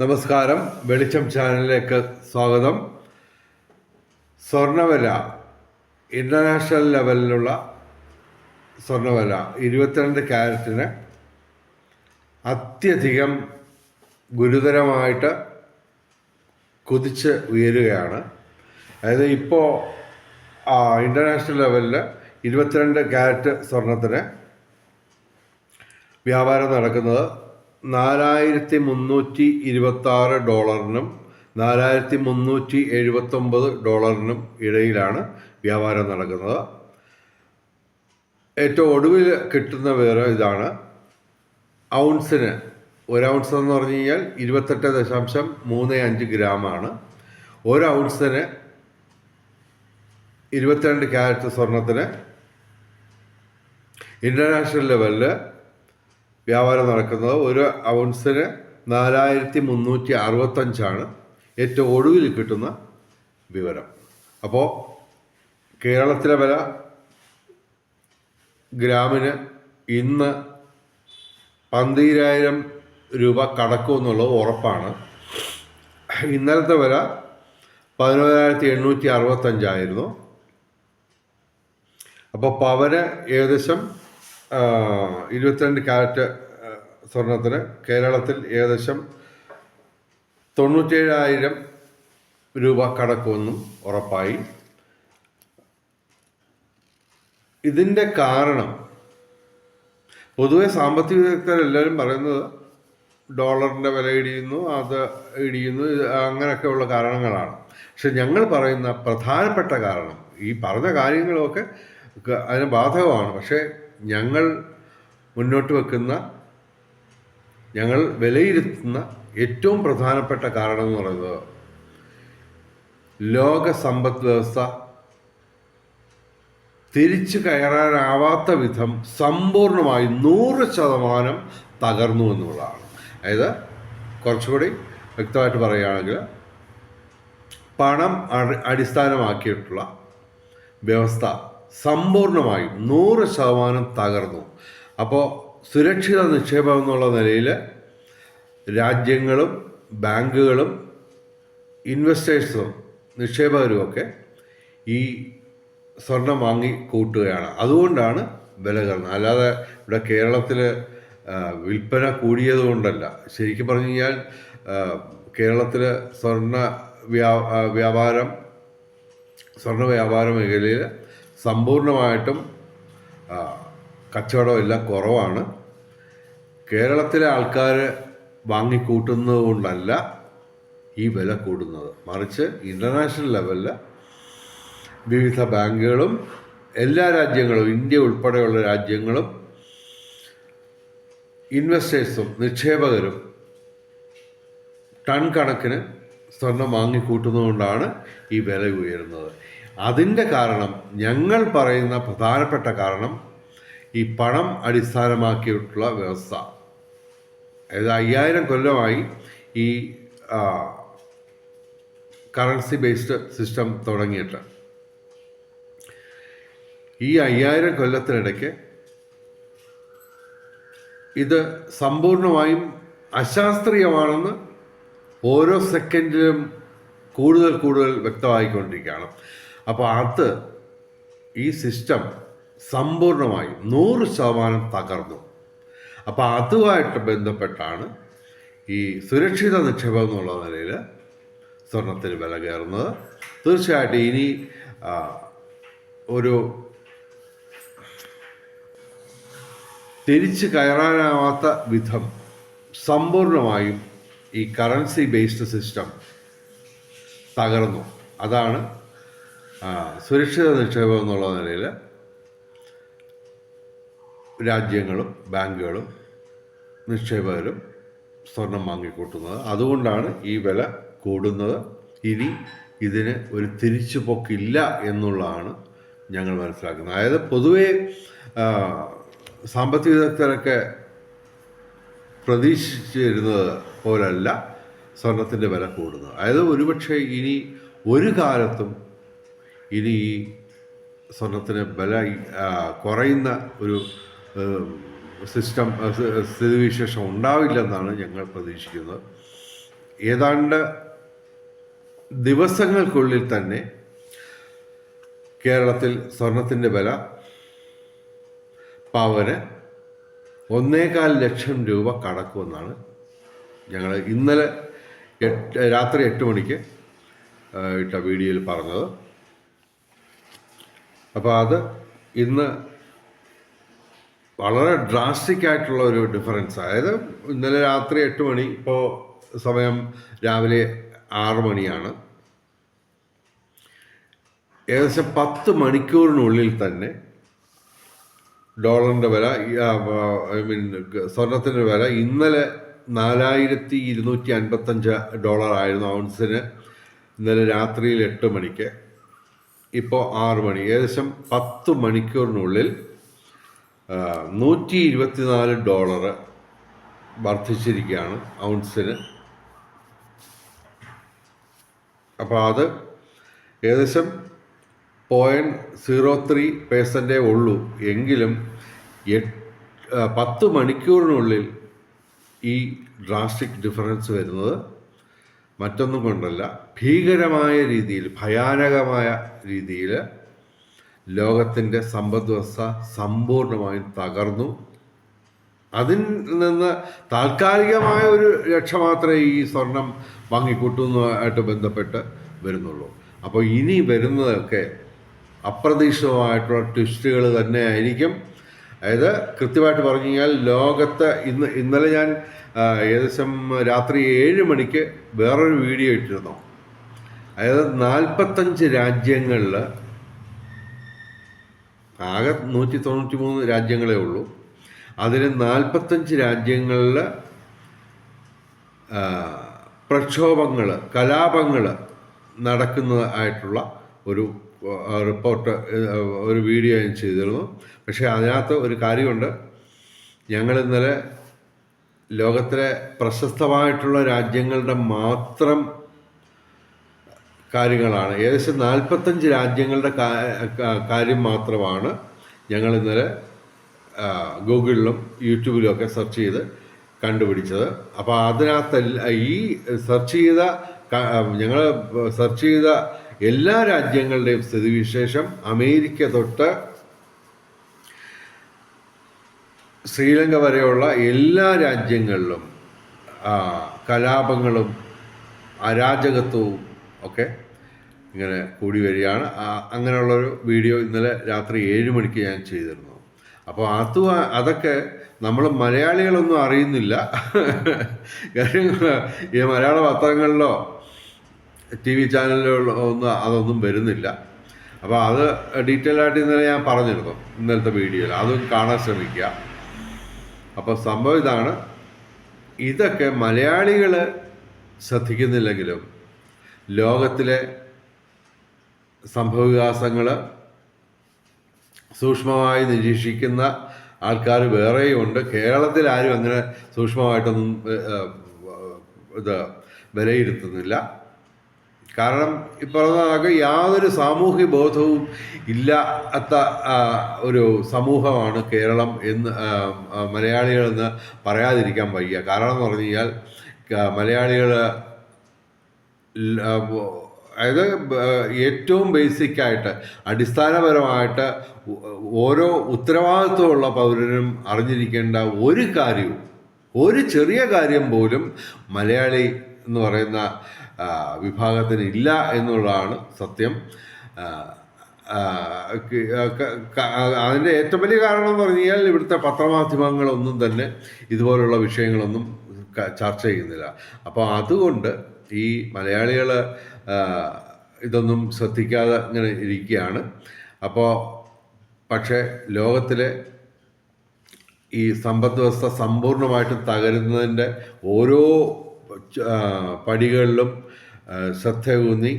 നമസ്കാരം. വെളിച്ചം ചാനലിലേക്ക് സ്വാഗതം. സ്വർണവില ഇന്റർനാഷണൽ ലെവലിലുള്ള സ്വർണവില ഇരുപത്തിരണ്ട് ക്യാരറ്റിന് അത്യധികം ഗുരുതരമായിട്ട് കുതിച്ച് ഉയരുകയാണ്. അതായത് ഇപ്പോൾ ഇന്റർനാഷണൽ ലെവലിൽ ഇരുപത്തിരണ്ട് ക്യാരറ്റ് സ്വർണത്തിന് വ്യാപാരം നടക്കുന്നത് നാലായിരത്തി മുന്നൂറ്റി ഇരുപത്തി ആറ് ഡോളറിനും നാലായിരത്തി മുന്നൂറ്റി എഴുപത്തൊമ്പത് ഡോളറിനും ഇടയിലാണ് വ്യാപാരം നടക്കുന്നത്. ഏറ്റവും ഒടുവിൽ കിട്ടുന്ന വിവരം ഇതാണ്. ഔൺസിന് ഒരു ഔൺസ് എന്ന് പറഞ്ഞു കഴിഞ്ഞാൽ ഇരുപത്തെട്ട് ദശാംശം മൂന്ന് അഞ്ച് ഗ്രാമാണ്. ഒരു ഔൺസിന് ഇരുപത്തിരണ്ട് ക്യാരറ്റ് സ്വർണത്തിന് ഇന്റർനാഷണൽ ലെവലിൽ വ്യാപാരം നടക്കുന്നത് ഒരു ഔൺസിന് നാലായിരത്തി മുന്നൂറ്റി അറുപത്തഞ്ചാണ് ഏറ്റവും ഒടുവിൽ കിട്ടുന്ന വിവരം. അപ്പോൾ കേരളത്തിലെ വില ഗ്രാമിന് ഇന്ന് പന്തീരായിരം രൂപ കടക്കുമെന്നുള്ളത് ഉറപ്പാണ്. ഇന്നലത്തെ വില പതിനോരായിരത്തി എണ്ണൂറ്റി അറുപത്തഞ്ചായിരുന്നു അപ്പോൾ പവന് ഏകദേശം ഇരുപത്തിരണ്ട് ക്യാരറ്റ് സ്വർണത്തിന് കേരളത്തിൽ ഏകദേശം തൊണ്ണൂറ്റേഴായിരം രൂപ കടക്കുമെന്നും ഉറപ്പായി. ഇതിന്റെ കാരണം പൊതുവെ സാമ്പത്തിക വിദഗ്ധരെല്ലാവരും പറയുന്നത് ഡോളറിന്റെ വില ഇടിയുന്നു അത് ഇടിയുന്നു അങ്ങനെയൊക്കെയുള്ള കാരണങ്ങളാണ്. പക്ഷെ ഞങ്ങൾ പറയുന്ന പ്രധാനപ്പെട്ട കാരണം ഈ പറഞ്ഞ കാര്യങ്ങളൊക്കെ അതിന് ബാധകമാണ്. പക്ഷേ ഞങ്ങൾ മുന്നോട്ട് വെക്കുന്ന ഞങ്ങൾ വിലയിരുത്തുന്ന ഏറ്റവും പ്രധാനപ്പെട്ട കാരണം എന്ന് പറയുന്നത് ലോക സമ്പദ് വ്യവസ്ഥ തിരിച്ചു കയറാനാവാത്ത വിധം സമ്പൂർണമായി നൂറ് ശതമാനം തകർന്നു എന്നുള്ളതാണ്. അതായത് കുറച്ചുകൂടി വ്യക്തമായിട്ട് പറയുകയാണെങ്കിൽ പണം അടി- അടിസ്ഥാനമാക്കിയിട്ടുള്ള വ്യവസ്ഥ സമ്പൂർണമായും നൂറ് ശതമാനം തകർന്നു. അപ്പോൾ സുരക്ഷിത നിക്ഷേപം എന്നുള്ള നിലയിൽ രാജ്യങ്ങളും ബാങ്കുകളും ഇൻവെസ്റ്റേഴ്സും നിക്ഷേപകരുമൊക്കെ ഈ സ്വർണം വാങ്ങി കൂട്ടുകയാണ്. അതുകൊണ്ടാണ് വില കയറുന്നത്. അല്ലാതെ ഇവിടെ കേരളത്തിൽ വിൽപ്പന കൂടിയത് കൊണ്ടല്ല. ശരിക്കും പറഞ്ഞു കഴിഞ്ഞാൽ കേരളത്തിൽ സ്വർണ വ്യാ വ്യാപാരം സ്വർണ വ്യാപാര മേഖലയിൽ സമ്പൂർണമായിട്ടും ആ, കച്ചവടം എല്ലാം കുറവാണ്. കേരളത്തിലെ ആൾക്കാർ വാങ്ങിക്കൂട്ടുന്നത് കൊണ്ടല്ല ഈ വില കൂടുന്നത്. മറിച്ച് ഇന്റർനാഷണൽ ലെവലിൽ വിവിധ ബാങ്കുകളും എല്ലാ രാജ്യങ്ങളും ഇന്ത്യ ഉൾപ്പെടെയുള്ള രാജ്യങ്ങളും ഇൻവെസ്റ്റേഴ്സും നിക്ഷേപകരും ടൺ കണക്കിന് സ്വർണം വാങ്ങിക്കൂട്ടുന്നതുകൊണ്ടാണ് ഈ വില ഉയരുന്നത്. അതിന്റെ കാരണം ഞങ്ങൾ പറയുന്ന പ്രധാനപ്പെട്ട കാരണം ഈ പണം അടിസ്ഥാനമാക്കിയിട്ടുള്ള വ്യവസ്ഥ. അതായത് അയ്യായിരം കൊല്ലമായി ഈ കറൻസി ബേസ്ഡ് സിസ്റ്റം തുടങ്ങിയിട്ട്. ഈ അയ്യായിരം കൊല്ലത്തിനിടയ്ക്ക് ഇത് സമ്പൂർണമായും അശാസ്ത്രീയമാണെന്ന് ഓരോ സെക്കൻഡിലും കൂടുതൽ കൂടുതൽ വ്യക്തമായിക്കൊണ്ടിരിക്കുകയാണ്. അപ്പോൾ അത് ഈ സിസ്റ്റം സമ്പൂർണമായി നൂറ് ശതമാനം തകർന്നു. അപ്പോൾ അതുമായിട്ട് ബന്ധപ്പെട്ടാണ് ഈ സുരക്ഷിത നിക്ഷേപം എന്നുള്ള നിലയിൽ സ്വർണത്തിന് വില കയറുന്നത്. തീർച്ചയായിട്ടും ഇനി ഒരു തിരിച്ചു കയറാനാവാത്ത വിധം സമ്പൂർണമായും ഈ കറൻസി ബേസ്ഡ് സിസ്റ്റം തകർന്നു. അതാണ് സുരക്ഷിത നിക്ഷേപം എന്നുള്ള നിലയിൽ രാജ്യങ്ങളും ബാങ്കുകളും നിക്ഷേപകരും സ്വർണം വാങ്ങിക്കൂട്ടുന്നത്. അതുകൊണ്ടാണ് ഈ വില കൂടുന്നത്. ഇനി ഇതിന് ഒരു തിരിച്ചു തിരിച്ചുപോക്കില്ല എന്നുള്ളതാണ് ഞങ്ങൾ മനസ്സിലാക്കുന്നത്. അതായത് പൊതുവേ സാമ്പത്തിക വിദഗ്ധരൊക്കെ പ്രതീക്ഷിച്ചിരുന്നത് പോലല്ല സ്വർണത്തിന്റെ വില കൂടുന്നത്. അതായത് ഒരുപക്ഷെ ഇനി ഒരു കാലത്തും ഇനി ഈ സ്വർണത്തിന് ബല കുറയുന്ന ഒരു സിസ്റ്റം സ്ഥിതിവിശേഷം ഉണ്ടാവില്ലെന്നാണ് ഞങ്ങൾ പ്രതീക്ഷിക്കുന്നത്. ഏതാണ്ട് ദിവസങ്ങൾക്കുള്ളിൽ തന്നെ കേരളത്തിൽ സ്വർണത്തിന്റെ വില പവന് ഒന്നേകാൽ ലക്ഷം രൂപ കടക്കുമെന്നാണ് ഞങ്ങൾ ഇന്നലെ എട്ട് രാത്രി എട്ട് മണിക്ക് ഇട്ട വീഡിയോയിൽ പറഞ്ഞത്. അപ്പോൾ അത് ഇന്ന് വളരെ ഡ്രാസ്റ്റിക് ആയിട്ടുള്ള ഒരു ഡിഫറൻസ് അതായത് ഇന്നലെ രാത്രി എട്ട് മണി ഇപ്പോൾ സമയം രാവിലെ ആറ് മണിയാണ്. ഏകദേശം പത്ത് മണിക്കൂറിനുള്ളിൽ തന്നെ ഡോളറിന്റെ വില ഐ മീൻ സ്വർണത്തിന്റെ വില ഇന്നലെ നാലായിരത്തി ഇരുന്നൂറ്റി അൻപത്തഞ്ച് ഡോളർ ആയിരുന്നു ഔൺസിന് ഇന്നലെ രാത്രിയിൽ എട്ട് മണിക്ക്. ഇപ്പോൾ ആറ് മണി ഏകദേശം പത്ത് മണിക്കൂറിനുള്ളിൽ നൂറ്റി ഇരുപത്തിനാല് ഡോളർ വർദ്ധിച്ചിരിക്കുകയാണ് ഔൺസിന്. അപ്പോൾ അത് ഏകദേശം പോയിന്റ് സീറോ ത്രീ പേഴ്സന്റേ ഉള്ളൂ. എങ്കിലും പത്ത് മണിക്കൂറിനുള്ളിൽ ഈ ഡ്രാസ്റ്റിക് ഡിഫറൻസ് വരുന്നത് മറ്റൊന്നും കൊണ്ടല്ല ഭീകരമായ രീതിയിൽ ഭയാനകമായ രീതിയിൽ ലോകത്തിന്റെ സമ്പദ് വ്യവസ്ഥ സമ്പൂർണമായും തകർന്നു. അതിൽ നിന്ന് താൽക്കാലികമായ ഒരു രക്ഷ മാത്രമേ ഈ സ്വർണം വാങ്ങിക്കൂട്ടുന്നതുമായിട്ട് ബന്ധപ്പെട്ട് വരുന്നുള്ളൂ. അപ്പോൾ ഇനി വരുന്നതൊക്കെ അപ്രതീക്ഷിതമായിട്ടുള്ള ട്വിസ്റ്റുകൾ തന്നെ ആയിരിക്കും അതായത് കൃത്യമായിട്ട് പറഞ്ഞു കഴിഞ്ഞാൽ ലോകത്ത് ഇന്ന് ഇന്നലെ ഞാൻ ഏകദേശം രാത്രി ഏഴ് മണിക്ക് വേറൊരു വീഡിയോ ഇട്ടിരുന്നു. അതായത് നാൽപ്പത്തഞ്ച് രാജ്യങ്ങളിൽ ആകെ നൂറ്റി തൊണ്ണൂറ്റി മൂന്ന് രാജ്യങ്ങളേ ഉള്ളൂ. അതിൽ നാൽപ്പത്തഞ്ച് രാജ്യങ്ങളിൽ പ്രക്ഷോഭങ്ങൾ കലാപങ്ങൾ നടക്കുന്നതായിട്ടുള്ള ഒരു റിപ്പോർട്ട് ഒരു വീഡിയോ ഞാൻ ചെയ്തിരുന്നു. പക്ഷേ അതിനകത്ത് ഒരു കാര്യമുണ്ട്. ഞങ്ങൾ ഇന്നലെ ലോകത്തിലെ പ്രശസ്തമായിട്ടുള്ള രാജ്യങ്ങളുടെ മാത്രം കാര്യങ്ങളാണ്. ഏകദേശം നാൽപ്പത്തഞ്ച് രാജ്യങ്ങളുടെ കാര്യം മാത്രമാണ് ഞങ്ങൾ ഇന്നലെ ഗൂഗിളിലും യൂട്യൂബിലും ഒക്കെ സെർച്ച് ചെയ്ത് കണ്ടുപിടിച്ചത്. അപ്പോൾ അതിനകത്ത് ഈ സെർച്ച് ചെയ്ത ഞങ്ങൾ സെർച്ച് ചെയ്ത എല്ലാ രാജ്യങ്ങളുടെയും സ്ഥിതിവിശേഷം അമേരിക്ക തൊട്ട് ശ്രീലങ്ക വരെയുള്ള എല്ലാ രാജ്യങ്ങളിലും കലാപങ്ങളും അരാജകത്വവും ഒക്കെ ഇങ്ങനെ കൂടി വരികയാണ്. അങ്ങനെയുള്ളൊരു വീഡിയോ ഇന്നലെ രാത്രി ഏഴ് മണിക്ക് ഞാൻ ചെയ്തിരുന്നു. അപ്പോൾ അത് അതൊക്കെ നമ്മൾ മലയാളികളൊന്നും അറിയുന്നില്ല. കാര്യം ഈ മലയാള പത്രങ്ങളിലോ ടി വി ചാനലുകളിലോ ഒന്നും അതൊന്നും വരുന്നില്ല. അപ്പോൾ അത് ഡീറ്റെയിൽ ആയിട്ട് ഇന്നലെ ഞാൻ പറഞ്ഞിരുന്നു ഇന്നലത്തെ വീഡിയോയിൽ. അതും കാണാൻ ശ്രമിക്കുക. അപ്പോൾ സംഭവം ഇതാണ്. ഇതൊക്കെ മലയാളികൾ ശ്രദ്ധിക്കുന്നില്ലെങ്കിലും ലോകത്തിലെ സംഭവവികാസങ്ങൾ സൂക്ഷ്മമായി നിരീക്ഷിക്കുന്ന ആൾക്കാർ വേറെയുണ്ട്. കേരളത്തിൽ ആരും അങ്ങനെ സൂക്ഷ്മമായിട്ടൊന്നും ഇത് വിലയിരുത്തുന്നില്ല. കാരണം പറഞ്ഞ യാതൊരു സാമൂഹ്യ ബോധവും ഇല്ലാത്ത ഒരു സമൂഹമാണ് കേരളം എന്ന് മലയാളികളെന്ന് പറയാതിരിക്കാൻ വയ്യ. കാരണം എന്ന് പറഞ്ഞു കഴിഞ്ഞാൽ മലയാളികൾ അതായത് ഏറ്റവും ബേസിക്കായിട്ട് അടിസ്ഥാനപരമായിട്ട് ഓരോ ഉത്തരവാദിത്വമുള്ള പൗരനും അറിഞ്ഞിരിക്കേണ്ട ഒരു കാര്യവും ഒരു ചെറിയ കാര്യം പോലും മലയാളി എന്ന് പറയുന്ന വിഭാഗത്തിന് ഇല്ല എന്നുള്ളതാണ് സത്യം. അതിന്റെ ഏറ്റവും വലിയ കാരണം എന്ന് പറഞ്ഞു കഴിഞ്ഞാൽ ഇവിടുത്തെ പത്രമാധ്യമങ്ങളൊന്നും തന്നെ ഇതുപോലുള്ള വിഷയങ്ങളൊന്നും ചർച്ച ചെയ്യുന്നില്ല. അപ്പോൾ അതുകൊണ്ട് ഈ മലയാളികൾ ഇതൊന്നും ശ്രദ്ധിക്കാതെ ഇങ്ങനെ ഇരിക്കുകയാണ്. അപ്പോൾ പക്ഷേ ലോകത്തിലെ ഈ സമ്പദ് വ്യവസ്ഥ സമ്പൂർണമായിട്ടും തകരുന്നതിന്റെ ഓരോ പടികളിലും ശ്രദ്ധ ഊന്നി.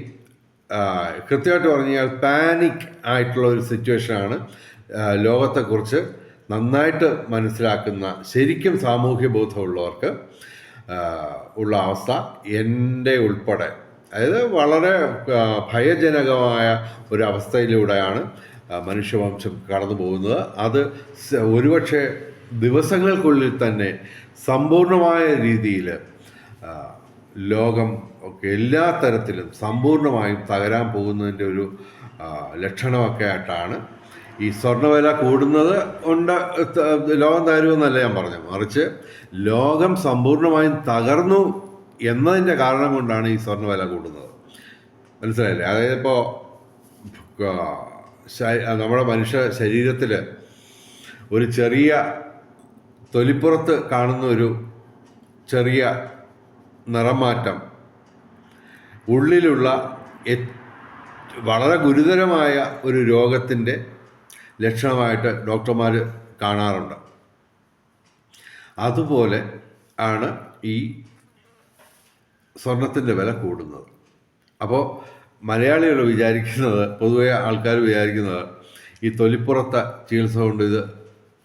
കൃത്യമായിട്ട് പറഞ്ഞു കഴിഞ്ഞാൽ പാനിക് ആയിട്ടുള്ള ഒരു സിറ്റുവേഷനാണ് ലോകത്തെക്കുറിച്ച് നന്നായിട്ട് മനസ്സിലാക്കുന്ന ശരിക്കും സാമൂഹ്യ ബോധമുള്ളവർക്ക് ഉള്ള അവസ്ഥ എന്റെ ഉൾപ്പെടെ. അതായത് വളരെ ഭയജനകമായ ഒരു അവസ്ഥയിലൂടെയാണ് മനുഷ്യവംശം കടന്നു പോകുന്നത്. അത് ഒരുപക്ഷെ ദിവസങ്ങൾക്കുള്ളിൽ തന്നെ സമ്പൂർണമായ രീതിയിൽ ലോകം ഒക്കെ എല്ലാ തരത്തിലും സമ്പൂർണമായും തകരാൻ പോകുന്നതിന്റെ ഒരു ലക്ഷണമൊക്കെ ആയിട്ടാണ് ഈ സ്വർണവില കൂടുന്നത് കൊണ്ട് ത- ലോകം തകരുമെന്നല്ല ഞാൻ പറഞ്ഞു മറിച്ച് ലോകം സമ്പൂർണമായും തകർന്നു എന്നതിന്റെ കാരണം കൊണ്ടാണ് ഈ സ്വർണവില കൂടുന്നത്. മനസ്സിലായില്ലേ? അതായത് ഇപ്പോൾ നമ്മുടെ മനുഷ്യ ശരീരത്തിൽ ഒരു ചെറിയ തൊലിപ്പുറത്ത് കാണുന്ന ഒരു ചെറിയ നിറമാറ്റം. ഉള്ളിലുള്ള വളരെ ഗുരുതരമായ ഒരു രോഗത്തിന്റെ ലക്ഷണമായിട്ട് ഡോക്ടർമാർ കാണാറുണ്ട്. അതുപോലെ ആണ് ഈ സ്വർണത്തിന്റെ വില കൂടുന്നത്. അപ്പോൾ മലയാളികൾ വിചാരിക്കുന്നത് പൊതുവെ ആൾക്കാർ വിചാരിക്കുന്നത് ഈ തൊലിപ്പുറത്തെ ചികിത്സ കൊണ്ട് ഇത്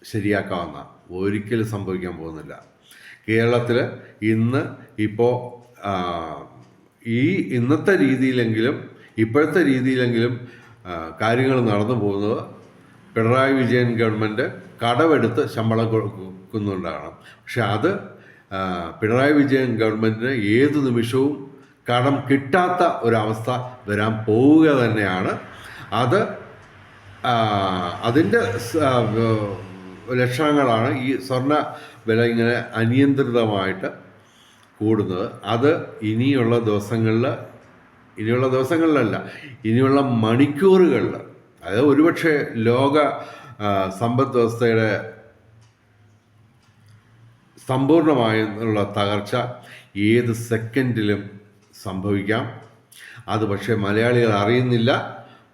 ശരിയാക്കാവുന്ന ഒരിക്കലും സംഭവിക്കാൻ പോകുന്നില്ല. കേരളത്തിൽ ഇന്ന് ഇപ്പോൾ ഈ ഇന്നത്തെ രീതിയിലെങ്കിലും ഇപ്പോഴത്തെ രീതിയിലെങ്കിലും കാര്യങ്ങൾ നടന്നു പോകുന്നത് പിണറായി വിജയൻ ഗവൺമെന്റ് കടമെടുത്ത് ശമ്പളം കൊടുക്കുന്നുണ്ടാകണം പക്ഷെ അത് പിണറായി വിജയൻ ഗവൺമെന്റിന് ഏത് നിമിഷവും കടം കിട്ടാത്ത ഒരവസ്ഥ വരാൻ പോവുക തന്നെയാണ്. അത് അതിന്റെ ലക്ഷണങ്ങളാണ് ഈ സ്വർണ വില ഇങ്ങനെ അനിയന്ത്രിതമായിട്ട് കൂടുന്നത്. അത് ഇനിയുള്ള ദിവസങ്ങളിൽ ഇനിയുള്ള ദിവസങ്ങളിലല്ല ഇനിയുള്ള മണിക്കൂറുകളിൽ അതായത് ഒരുപക്ഷെ ലോക സമ്പദ് വ്യവസ്ഥയുടെ സമ്പൂർണമായുള്ള തകർച്ച ഏത് സെക്കൻഡിലും സംഭവിക്കാം. അത് പക്ഷേ മലയാളികൾ അറിയുന്നില്ല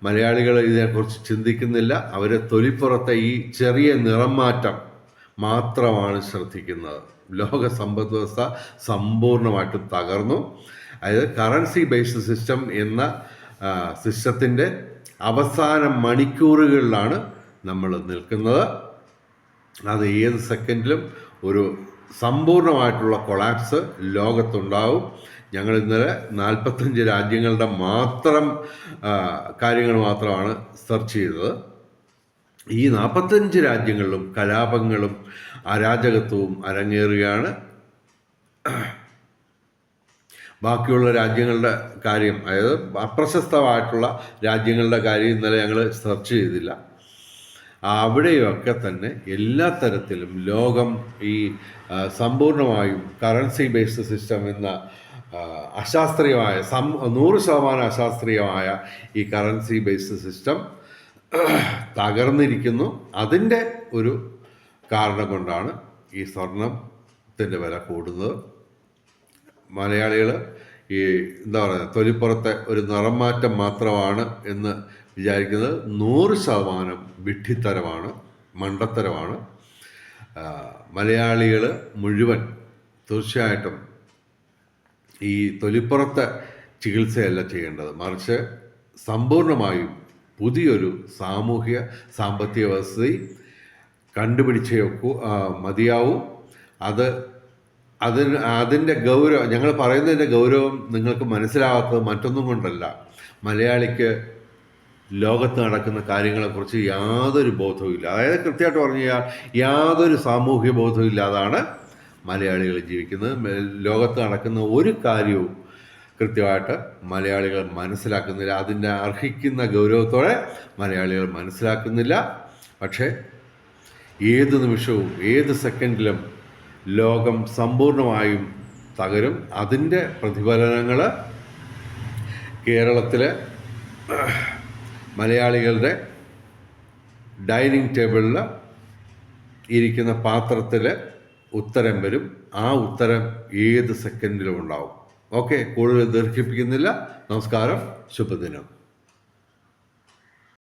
മലയാളികൾ ഇതിനെക്കുറിച്ച് ചിന്തിക്കുന്നില്ല. അവർ തൊലിപ്പുറത്തെ ഈ ചെറിയ നിറം മാറ്റം മാത്രമാണ് ശ്രദ്ധിക്കുന്നത്. ലോക സമ്പദ് വ്യവസ്ഥ സമ്പൂർണമായിട്ടും തകർന്നു. അതായത് കറൻസി ബേസ്ഡ് സിസ്റ്റം എന്ന സിസ്റ്റത്തിന്റെ അവസാന മണിക്കൂറുകളിലാണ് നമ്മൾ നിൽക്കുന്നത്. അത് ഏത് സെക്കൻഡിലും ഒരു സമ്പൂർണമായിട്ടുള്ള കൊളാപ്സ് ലോകത്തുണ്ടാവും. ഞങ്ങൾ ഇന്നലെ നാൽപ്പത്തഞ്ച് രാജ്യങ്ങളുടെ മാത്രം കാര്യങ്ങൾ മാത്രമാണ് സെർച്ച് ചെയ്തത്. ഈ നാൽപ്പത്തഞ്ച് രാജ്യങ്ങളിലും കലാപങ്ങളും അരാജകത്വവും അരങ്ങേറുകയാണ്. ബാക്കിയുള്ള രാജ്യങ്ങളുടെ കാര്യം അതായത് അപ്രശസ്തമായിട്ടുള്ള രാജ്യങ്ങളുടെ കാര്യം ഇന്നലെ ഞങ്ങൾ സെർച്ച് ചെയ്തില്ല. അവിടെയൊക്കെ തന്നെ എല്ലാ തരത്തിലും ലോകം ഈ സമ്പൂർണമായും കറൻസി ബേസ്ഡ് സിസ്റ്റം എന്ന അശാസ്ത്രീയമായ സം നൂറ് ശതമാനം അശാസ്ത്രീയമായ ഈ കറൻസി ബേസ്ഡ് സിസ്റ്റം തകർന്നിരിക്കുന്നു. അതിന്റെ ഒരു കാരണം കൊണ്ടാണ് ഈ സ്വർണത്തിന്റെ വില കൂടുന്നത്. മലയാളികൾ ഈ എന്താ പറയുക തൊലിപ്പുറത്തെ ഒരു നിറം മാറ്റം മാത്രമാണ് എന്ന് വിചാരിക്കുന്നത്. നൂറ് ശതമാനം വിഡ്ഢിത്തരമാണ് മണ്ടത്തരമാണ്. മലയാളികൾ മുഴുവൻ തീർച്ചയായിട്ടും ഈ തൊലിപ്പുറത്തെ ചികിത്സയല്ല ചെയ്യേണ്ടത്. മറിച്ച് സമ്പൂർണമായും പുതിയൊരു സാമൂഹ്യ സാമ്പത്തിക വ്യവസ്ഥ കണ്ടുപിടിച്ചേ മതിയാവും. അത് അതിന് അതിന്റെ ഗൗരവം ഞങ്ങൾ പറയുന്നതിന്റെ ഗൗരവം നിങ്ങൾക്ക് മനസ്സിലാകാത്തത് മറ്റൊന്നും കൊണ്ടല്ല. മലയാളിക്ക് ലോകത്ത് നടക്കുന്ന കാര്യങ്ങളെക്കുറിച്ച് യാതൊരു ബോധവും ഇല്ല. അതായത് കൃത്യമായിട്ട് പറഞ്ഞു കഴിഞ്ഞാൽ യാതൊരു സാമൂഹ്യ ബോധവും ഇല്ലാതാണ് മലയാളികൾ ജീവിക്കുന്നത്. ലോകത്ത് നടക്കുന്ന ഒരു കാര്യവും കൃത്യമായിട്ട് മലയാളികൾ മനസ്സിലാക്കുന്നില്ല. അതിന്റെ അർഹിക്കുന്ന ഗൗരവത്തോടെ മലയാളികൾ മനസ്സിലാക്കുന്നില്ല. പക്ഷേ ഏത് നിമിഷവും ഏത് സെക്കൻഡിലും ലോകം സമ്പൂർണമായും തകരും. അതിന്റെ പ്രതിഫലനങ്ങൾ കേരളത്തിലെ മലയാളികളുടെ ഡൈനിങ് ടേബിളിൽ ഇരിക്കുന്ന പാത്രത്തിൽ ഉത്തരം വരും. ആ ഉത്തരം ഏത് സെക്കൻഡിലും ഉണ്ടാവും. ഓക്കെ കൂടുതൽ ദീർഘിപ്പിക്കുന്നില്ല. നമസ്കാരം ശുഭദിനം.